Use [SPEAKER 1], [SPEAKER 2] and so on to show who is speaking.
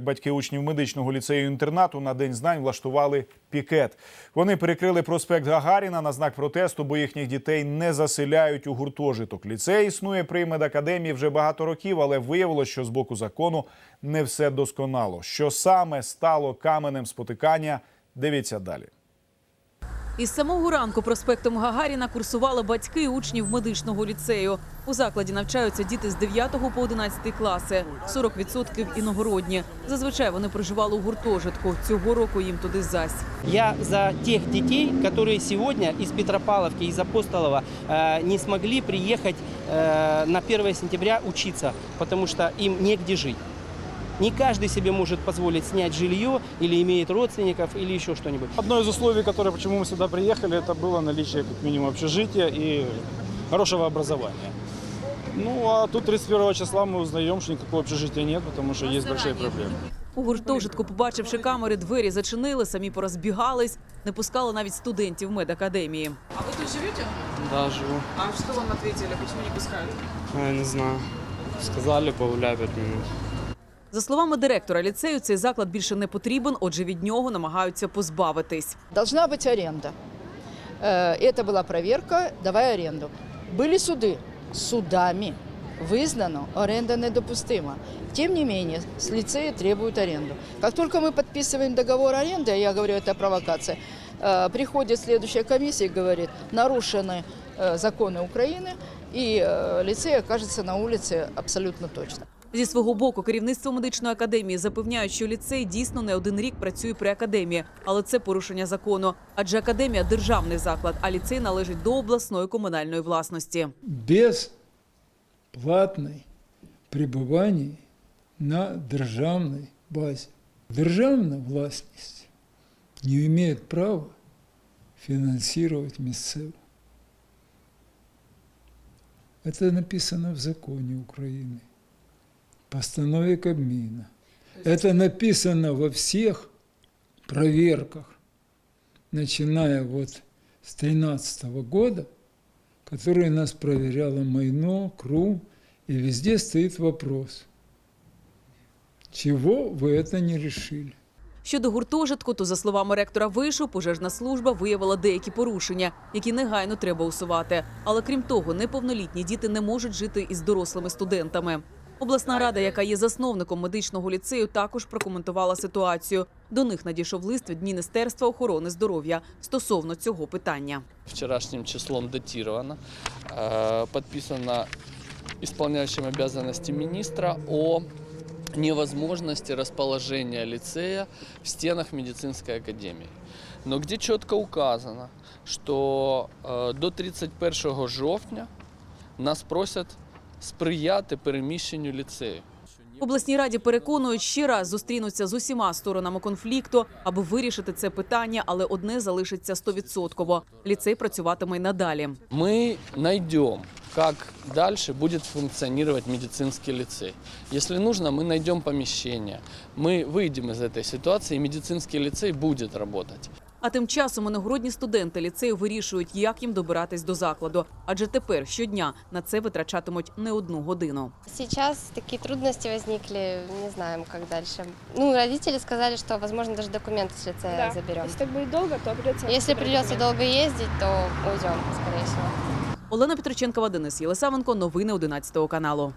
[SPEAKER 1] Батьки учнів медичного ліцею інтернату на день знань влаштували пікет. Вони перекрили проспект Гагаріна на знак протесту, бо їхніх дітей не заселяють у гуртожиток. Ліцей існує при медакадемії вже багато років, але виявилось, що з боку закону не все досконало. Що саме стало каменем спотикання? Дивіться далі.
[SPEAKER 2] Із самого ранку проспектом Гагаріна курсували батьки учнів медичного ліцею. У закладі навчаються діти з 9 по 11 класи, 40% іногородні. Зазвичай вони проживали у гуртожитку. Цього року їм туди зась.
[SPEAKER 3] Я за тех детей, которые сегодня из Петропавловки, из Апостолова э, не смогли приехать э, на 1 сентября учиться, потому что им негде жить. Не каждый себе может позволить снять жилье или имеет родственников или еще что-нибудь.
[SPEAKER 4] Одно из условий, которое, почему мы сюда приехали, это было наличие как минимум общежития и хорошего образования. Ну, а тут 31 числа мы узнаем, что никакого общежития нет, потому что есть большие проблемы.
[SPEAKER 2] У гуртожитку, побачивши камери, двері зачинили, самі порозбігались, не пускали навіть студентів медакадемії.
[SPEAKER 5] А вы тут живете?
[SPEAKER 6] Да, живу.
[SPEAKER 5] А что вам ответили, почему не пускают?
[SPEAKER 6] Я не знаю. Сказали погуляй 5 минут.
[SPEAKER 2] За словами директора ліцею, цей заклад більше не потрібен, отже, від нього намагаються позбавитись.
[SPEAKER 7] Должна быть аренда. Э, Это была проверка, давай аренду. Были суды. Судами вызнано, аренда недопустима. Тем не менее, с лицея требуют аренду. Как только мы подписываем договор аренды, а я говорю, это провокация, э, приходит следующая комиссия и говорит, нарушены э, законы Украины, и э, лицей окажется на улице абсолютно точно.
[SPEAKER 2] Зі свого боку, керівництво медичної академії запевняють, що ліцей дійсно не один рік працює при академії, але це порушення закону. Адже академія державний заклад, а ліцей належить до обласної комунальної власності.
[SPEAKER 8] без платной пребывания на державной базе. Державная властность не имеет права финансировать місцеву. Это написано в законе Украины, постанове Кабмина. Это написано во всех проверках, начиная вот с 2013 года, которые нас проверяла Майно, КРУ, и везде стоит вопрос, чего вы это не решили?
[SPEAKER 2] Щодо гуртожитку, то за словами ректора вишу, пожежна служба виявила деякі порушення, які негайно треба усувати. Але крім того, неповнолітні діти не можуть жити із дорослими студентами. Обласна рада, яка є засновником медичного ліцею, також прокоментувала ситуацію. До них надійшов лист від Міністерства охорони здоров'я стосовно цього питання.
[SPEAKER 6] Вчерашним числом датировано, э, подписано исполняющим обязанности министра о невозможности расположения лицея в стенах медицинской академии. Но где четко указано, что э, до 31 жовтня нас просять сприяти переміщенню ліцею.
[SPEAKER 2] В обласній раді переконують, ще раз зустрінуться з усіма сторонами конфлікту, аби вирішити це питання, але одне залишиться стовідсотково. Ліцей працюватиме й надалі.
[SPEAKER 6] мы найдем, как дальше будет функционировать медицинский лицей. Если нужно, мы найдем помещение. Мы выйдем из этой ситуации, и медицинский лицей будет работать.
[SPEAKER 2] А тим часом іногородні студенти ліцею вирішують, як їм добиратись до закладу. Адже тепер щодня на це витрачатимуть не одну годину.
[SPEAKER 9] Сейчас такие трудности возникли, не знаем, как дальше. Ну, родители сказали, что, возможно, даже документы с лицея заберем.
[SPEAKER 10] Если так будет долго, то придется...
[SPEAKER 9] Если придется долго ездить, то уйдем, скорее всего.
[SPEAKER 2] Олена Петроченкова, Денис Єлисавенко. Новини 11 каналу.